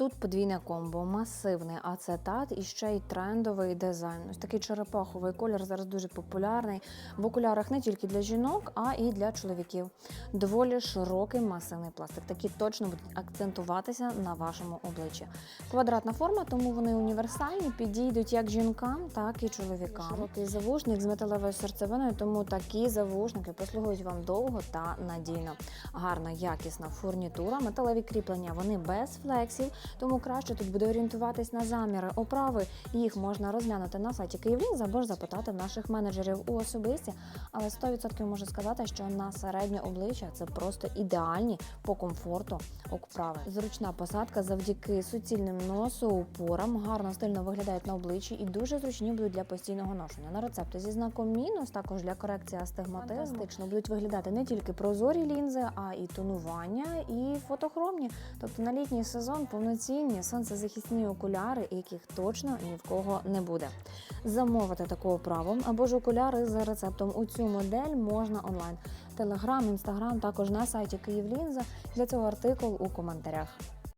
Тут подвійне комбо, масивний ацетат і ще й трендовий дизайн. Ось такий черепаховий колір зараз дуже популярний в окулярах не тільки для жінок, а і для чоловіків. Доволі широкий масивний пластик. Такі точно будуть акцентуватися на вашому обличчі. Квадратна форма, тому вони універсальні, підійдуть як жінкам, так і чоловікам. Широкий завушник з металевою серцевиною, тому такі завушники послугують вам довго та надійно. Гарна якісна фурнітура, металеві кріплення, вони без флексів, тому краще тут буде орієнтуватись на заміри оправи. Їх можна розглянути на сайті Київлінз або ж запитати в наших менеджерів у особисті. Але 100% можу сказати, що на середнє обличчя це просто ідеальні по комфорту оправи. Зручна посадка завдяки суцільним носу, упорам, гарно стильно виглядають на обличчі і дуже зручні будуть для постійного ношення. На рецепти зі знаком мінус, також для корекції астигматизму. Фантастично будуть виглядати не тільки прозорі лінзи, а і тонування, і фотохромні. Тобто на літній сезон повноцінні сонцезахисні окуляри, яких точно ні в кого не буде. Замовити таку оправу або ж окуляри за рецептом у цю модель можна онлайн. Телеграм, інстаграм, також на сайті Київлінза. Для цього артикул у коментарях.